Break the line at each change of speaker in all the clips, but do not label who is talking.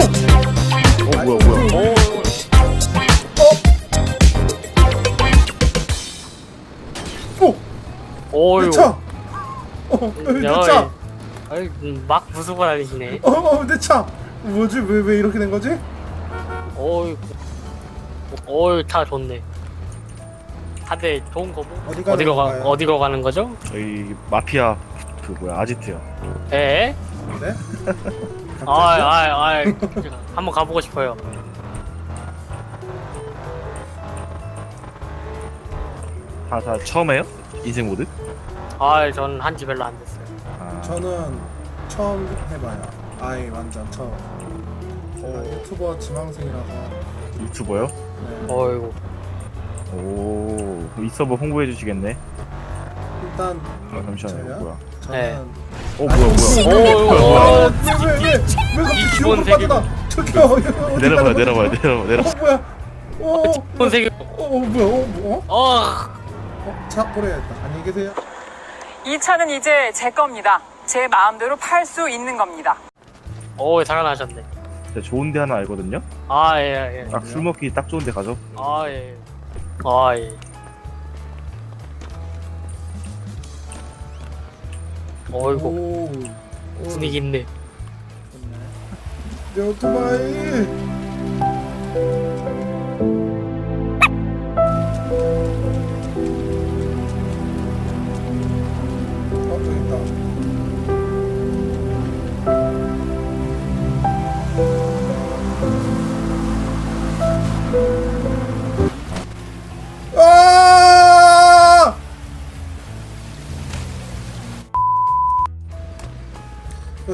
어 뭐야 뭐야
오!
오유.
내 차! 어, 내 차!
아이, 음, 막 부수고 다니시네.
어, 어, 내 차! 뭐지? 왜, 왜 이렇게 된 거지?
오유. 오유, 차 좋네. 다들 좋은 거고.
어디 가는
어디로 가,
건가요?
어디로 가는 거죠?
저희 마피아 그 뭐야 아지트요
에?
네?
아, 아, 아, 한번 가보고 싶어요.
다 다 처음 해요? 인생 모드?
아, 전 한 지 별로 안 됐어요.
아,
저는 처음 해봐요. 아이, 완전 처음. 제가 유튜버 지망생이라서.
유튜버요?
네.
어이구.
오, 이 서버 홍보해 주시겠네.
일단,
아, 잠시만요.
저요?
뭐야?
저는.
네.
어, 뭐야, 뭐야?
어,
오,
왜, 왜, 왜? 왜 갑자기
이
지옥으로
기본 세계-
빠져나? 저기요, 어디
내려봐요,
가는
내려봐요,
거지?
내려봐, 내려.
어, 뭐야? 어, 어,
본 세계,
어, 어, 뭐야? 어, 뭐? 어?
어,
어? 차 보내야겠다. 안녕히 계세요.
이 차는 이제 제 겁니다. 제 마음대로 팔 수 있는 겁니다.
오, 장난하셨네.
제가 좋은 데 하나 알거든요.
아, 예, 예.
딱 술 먹기 딱 좋은 데 가죠.
아, 예. 아, 예. 어이구,
오, 오,
분위기 있네.
내 오토바이.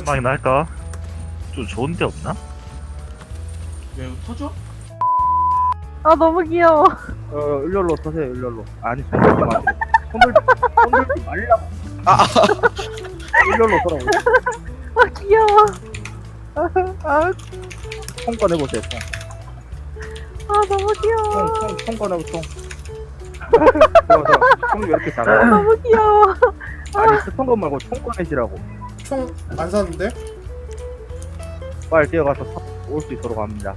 많이 날까? 좀 좋은 데 없나?
왜 이거 터져?
아 너무 귀여워.
어, 일렬로 서세요, 일렬로. 아니, 손 들지 마세요. 손 들지, 손 들지 말라고. 아, 일렬로 서라고.
아 귀여워. 아,
총 꺼내보세요, 총.
아 너무 귀여워.
총, 총, 총 꺼내고, 총. 좋아, 좋아. 총이 왜 이렇게
아,
작아?
너무 귀여워.
아니, 스턴 건 말고 총 꺼내시라고.
총 안 샀는데?
빨리 뛰어가서 올 수 있도록 합니다.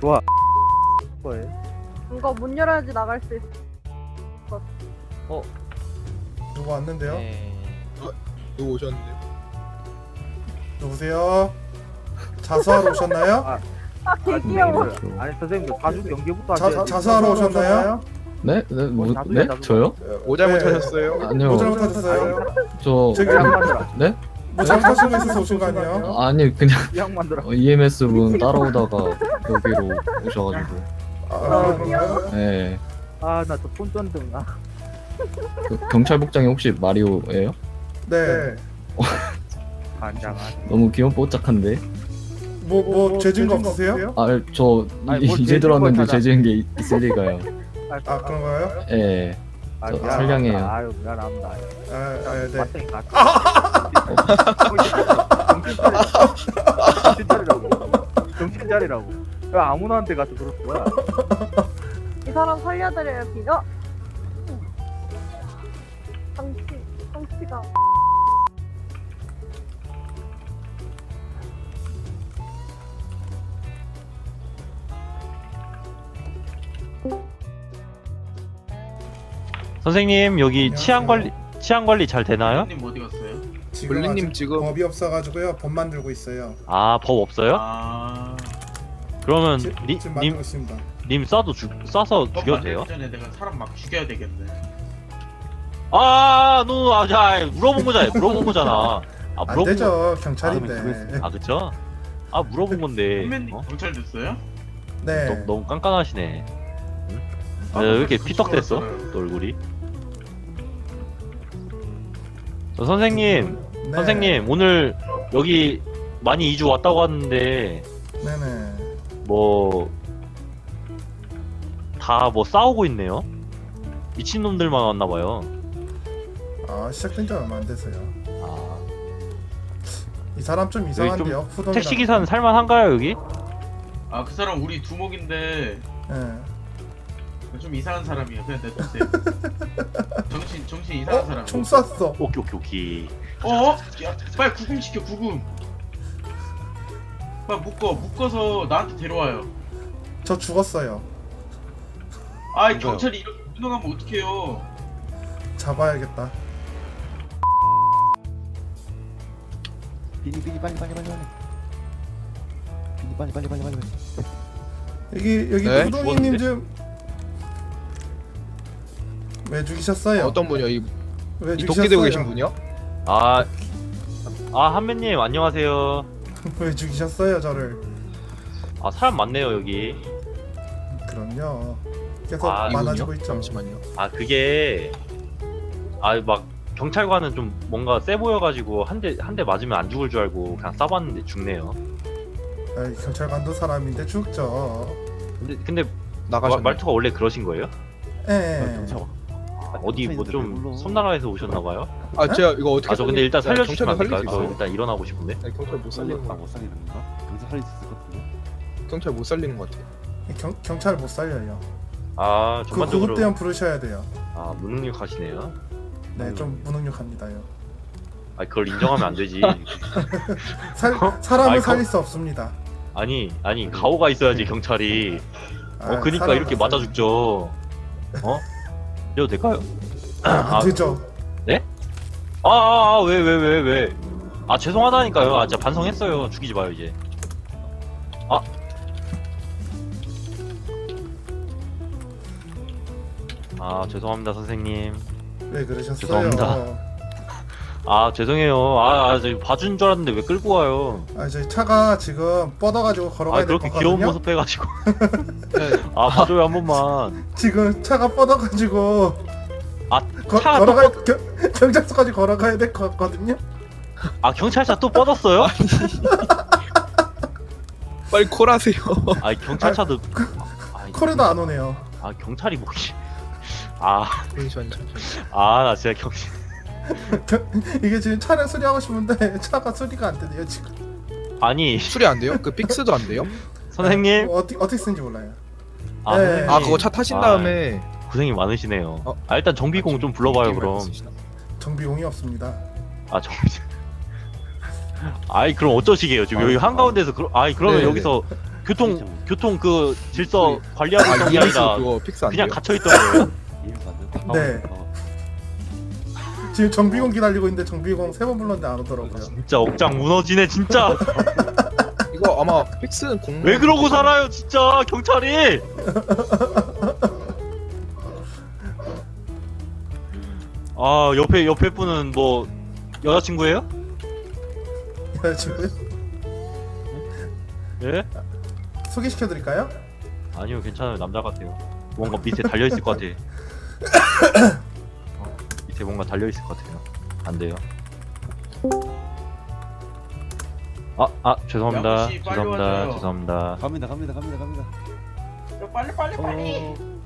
좋아. 뭐해?
이거 문 열어야지 나갈 수 있어.
누구 왔는데요?
네.
누구 오셨는데?
누구세요? 자수하러 오셨나요?
아
아니,
개 귀여워.
선생님들, 아니, 선생님들, 가죽 연기부터
자,
하세요.
자수하러 오셨나요?
네? 네? 뭐,
뭐, 나도
네?
나도
저요?
뭐 잘못하셨어요?
네.
아니요.
뭐 잘못하셨어요?
저
저기
이 양반들아,
네?
뭐 잘못하신 거 있어서 오신 거 아니에요?
아니 그냥
이 양반들아.
어, EMS 분 따라오다가 여기로 오셔가지고
아, 그런가요?
네.
아, 나저 손전등. 아,
그 경찰복장이 혹시 마리오예요?
네.
반장아.
너무 귀염 뽀짝한데?
뭐, 뭐, 죄진 거 없으세요?
아 저
아니, 뭘
이제
죄진 찾아.
죄지은 게 있- 있을 리가요
아, 그런가요?
예
아,
저
미안합니다.
선량해요.
아유, 미안합니다.
아, 아, 네.
맞다니 가. 정신 차리라고. 정신 차리라고. 정신 차리라고. 왜 아무나한테 가서 그럴 거야?
이 사람 살려드려요 비가. 상치 상치가.
선생님 여기. 치안 관리 치안 관리 잘 되나요?
님 어디 갔어요?
지금
블리님
아직
지금-
법이 없어가지고요. 법 만들고 있어요.
아 법 없어요?
아.
그러면
지,
리,
지금
님,
만들고 있습니다.
님 쏴도 죽 쏴서
법
죽여도 돼요?
만들기 전에 내가 사람 막 죽여야 되겠네.
아, 노, 아, 자, 물어본 거잖아. 물어본 거잖아. 아,
안
물어본 거.
되죠.
아,
경찰인데.
아, 그쵸? 아, 물어본 건데.
선배님
어?
경찰 됐어요?
네.
너무, 너무 깐깐하시네. 응?
아,
왜 이렇게
그
피떡됐어?
죽었어요.
또 얼굴이? 선생님,
네.
선생님, 오늘 여기 많이 이주 왔다고 하는데,
네네.
뭐, 다 뭐 싸우고 있네요? 미친놈들만 왔나봐요.
아, 시작된 지 얼마 안 돼서요.
아,
이 사람 좀 이상한데요. 후동이랑.
택시 기사는 살만한가요, 여기?
아 그 사람 우리 두목인데
네.
좀 이상한 사람이에요. 그냥 냅두세요. 정신 정신 이상한
어?
사람.
총 쐈어.
오케이, 오케이, 오케이.
어? 야, 빨리 구금 시켜 구금. 빨리 묶어 묶어서 나한테 데려와요.
저 죽었어요.
아? 경찰이 이렇게 운동하면 어떡해요?
잡아야겠다.
비니 비니 빨리 빨리 빨리 빨리 비니 빨리 빨리 빨리 빨리 빨리
여기 여기
네?
우동이님 좀. 왜 죽이셨어요?
어떤 분이요? 이, 왜이
죽이셨어요?
도끼 들고 계신 분이요?
아, 아 한매님 안녕하세요.
왜 죽이셨어요 저를?
아 사람 많네요 여기.
그럼요. 계속
아,
많아지고? 있죠.
잠시만요.
아 그게 아 막 경찰관은 좀 뭔가 세 보여가지고 한 대 한 대 맞으면 안 죽을 줄 알고 그냥 쏴봤는데 죽네요.
에이, 경찰관도 사람인데 죽죠.
근데 근데
나가셨네.
마- 말투가 원래 그러신 거예요?
예.
어디 뭐 좀 섬나라에서 오셨나봐요?
아 제가 이거 어떻게
아 저 근데 일단
네,
살려주시면 안
경찰도
될까요?
살릴
수저
있어요.
일단 일어나고 싶은데.
아니, 경찰 못 살리는 거.
살리는 건가? 경찰 살릴 수 있을 것 같은데
경찰 못 살리는 것 같아.
경, 경찰 못 살려요.
아
그
전반적으로
구급대원 부르셔야 돼요.
아 무능력 하시네요.
네, 좀 무능력합니다요.
아 그걸 인정하면 안 되지.
살, 사람을
아이,
살릴 수 없습니다.
아니 아니 가오가 있어야지 경찰이.
아,
어 그니까
사람을
이렇게 맞아 죽죠. 어? 이래도 될까요?
아, 되죠.
아아 왜 왜 왜 왜? 아 죄송하다니까요. 아 진짜 반성했어요. 죽이지 마요 이제. 아. 아 죄송합니다 선생님.
왜 그러셨어요?
죄송합니다. 아 죄송해요. 아, 아, 저 봐준 줄 알았는데 왜 끌고 와요?
아, 저희 차가 지금 뻗어가지고 걸어가야 아될
그렇게
거거든요.
귀여운 모습 해가지고. 아 봐줘요 한 번만.
지금 차가 뻗어가지고
아
거,
차가
걸어가 겨, 경찰서까지 걸어가야 될 거거든요.
아 경찰차 또 뻗었어요?
빨리 콜하세요.
아 경찰차도. 아,
코레도 안 오네요.
아 경찰이 뭐지? 아,
잠시만요. 잠시만요.
아, 나 진짜 경,
이게 지금 차량 수리하고 싶은데 차가 수리가 안 되네요 지금.
아니,
수리 안 돼요? 그 픽스도 안 돼요?
선생님.
어, 어떻게 어떻게 쓰는지 몰라요.
아,
네.
선생님.
아 그거 차 타신
아,
다음에
고생이 많으시네요.
어?
아, 일단 정비공 좀 불러봐요, 그럼.
정비용이 없습니다.
아, 정비. 아이, 그럼 어쩌시게요? 지금 여기 한 가운데서, 그, 아이, 그러면
네 네.
여기서 교통, 교통 그 질서 관리하고 있던 아게
EMS
아니라
그거 픽스 안
그냥
돼요?
갇혀 있던 거예요?
네. 지금 정비공 기다리고 있는데 정비공 세 번 불렀는데 안 오더라고요.
진짜 억장 무너지네, 진짜.
이거 아마 픽스는 공무
왜 그러고 살아요, 진짜, 경찰이! 아, 옆에, 옆에 분은 뭐, 여자친구예요?
지금
예?
소개시켜드릴까요?
아니요 괜찮아요 남자 같아요 뭔가 밑에 달려있을 것 같아 어, 밑에 뭔가 달려있을 것 같아요. 안 돼요. 아, 아 죄송합니다.
야구 씨, 빨리
죄송합니다.
와줘요.
죄송합니다.
갑니다 갑니다 갑니다 갑니다.
빨리 빨리 빨리.
어,